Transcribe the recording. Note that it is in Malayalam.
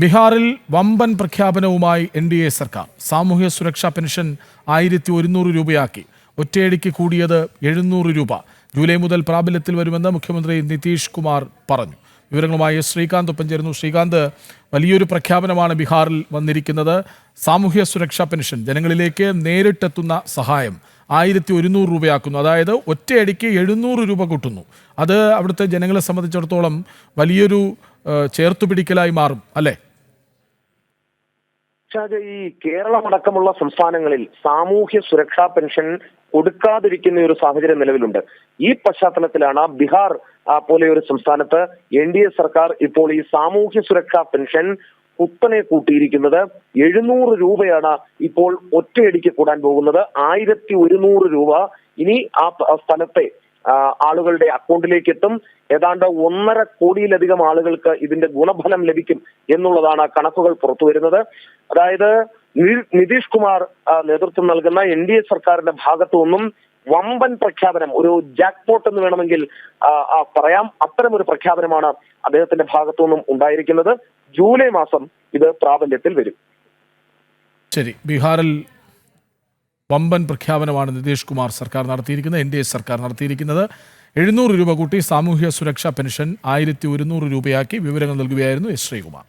ബീഹാറിൽ വമ്പൻ പ്രഖ്യാപനവുമായി എൻ ഡി എ സർക്കാർ. സാമൂഹ്യ സുരക്ഷാ പെൻഷൻ ആയിരത്തി ഒരുന്നൂറ് രൂപയാക്കി. ഒറ്റയടിക്ക് കൂടിയത് എഴുന്നൂറ് രൂപ. ജൂലൈ മുതൽ പ്രാബല്യത്തിൽ വരുമെന്ന് മുഖ്യമന്ത്രി നിതീഷ് കുമാർ പറഞ്ഞു. വിവരങ്ങളുമായി ശ്രീകാന്ത് ഒപ്പം ചേരുന്നു. ശ്രീകാന്ത് വലിയൊരു പ്രഖ്യാപനമാണ് ബീഹാറിൽ വന്നിരിക്കുന്നത്. സാമൂഹ്യ സുരക്ഷാ പെൻഷൻ ജനങ്ങളിലേക്ക് നേരിട്ടെത്തുന്ന സഹായം ആയിരത്തി ഒരുന്നൂറ് രൂപയാക്കുന്നു. അതായത് ഒറ്റയടിക്ക് എഴുന്നൂറ് രൂപ കൂട്ടുന്നു. അത് അവിടുത്തെ ജനങ്ങളെ സംബന്ധിച്ചിടത്തോളം വലിയൊരു ചേർത്തുപിടിക്കലായി മാറും അല്ലേ? ഈ കേരളമടക്കമുള്ള സംസ്ഥാനങ്ങളിൽ സാമൂഹ്യ സുരക്ഷാ പെൻഷൻ കൊടുക്കാതിരിക്കുന്ന ഒരു സാഹചര്യം നിലവിലുണ്ട്. ഈ പശ്ചാത്തലത്തിലാണ് ബീഹാർ പോലെ ഒരു സംസ്ഥാനത്ത് എൻ ഡി എ സർക്കാർ ഇപ്പോൾ ഈ സാമൂഹ്യ സുരക്ഷാ പെൻഷൻ കുത്തനെ കൂട്ടിയിരിക്കുന്നത്. എഴുന്നൂറ് രൂപയാണ് ഇപ്പോൾ ഒറ്റയടിക്ക് കൂടാൻ പോകുന്നത്. ആയിരത്തി ഒരുന്നൂറ് രൂപ ഇനി ആ സ്ഥലത്തെ ആളുകളുടെ അക്കൗണ്ടിലേക്ക് എത്തും ഏതാണ്ട് ഒന്നര കോടിയിലധികം ആളുകൾക്ക് ഇതിന്റെ ഗുണഫലം ലഭിക്കും എന്നുള്ളതാണ് കണക്കുകൾ പുറത്തു വരുന്നത്. അതായത് നിതീഷ് കുമാർ നേതൃത്വം നൽകുന്ന എൻ ഡി എ സർക്കാരിന്റെ ഭാഗത്തു നിന്നും വമ്പൻ പ്രഖ്യാപനം ഒരു ജാക്ക്പോട്ട് എന്ന് വേണമെങ്കിൽ പറയാം. അത്തരം ഒരു പ്രഖ്യാപനമാണ് അദ്ദേഹത്തിന്റെ ഭാഗത്തു നിന്നും ഉണ്ടായിരിക്കുന്നത്. ജൂലൈ മാസം ഇത് പ്രാബല്യത്തിൽ വരും. ശരി. ബീഹാറിൽ വമ്പൻ പ്രഖ്യാപനമാണ് നിതീഷ് കുമാർ സർക്കാർ നടത്തിയിരിക്കുന്നത് എൻ ഡി എ സർക്കാർ നടത്തിയിരിക്കുന്നത്. എഴുന്നൂറ് രൂപ കൂട്ടി സാമൂഹ്യ സുരക്ഷാ പെൻഷൻ ആയിരത്തി ഒരുന്നൂറ് രൂപയാക്കി വിവരങ്ങൾ നൽകുകയായിരുന്നു എസ് ശ്രീകുമാർ.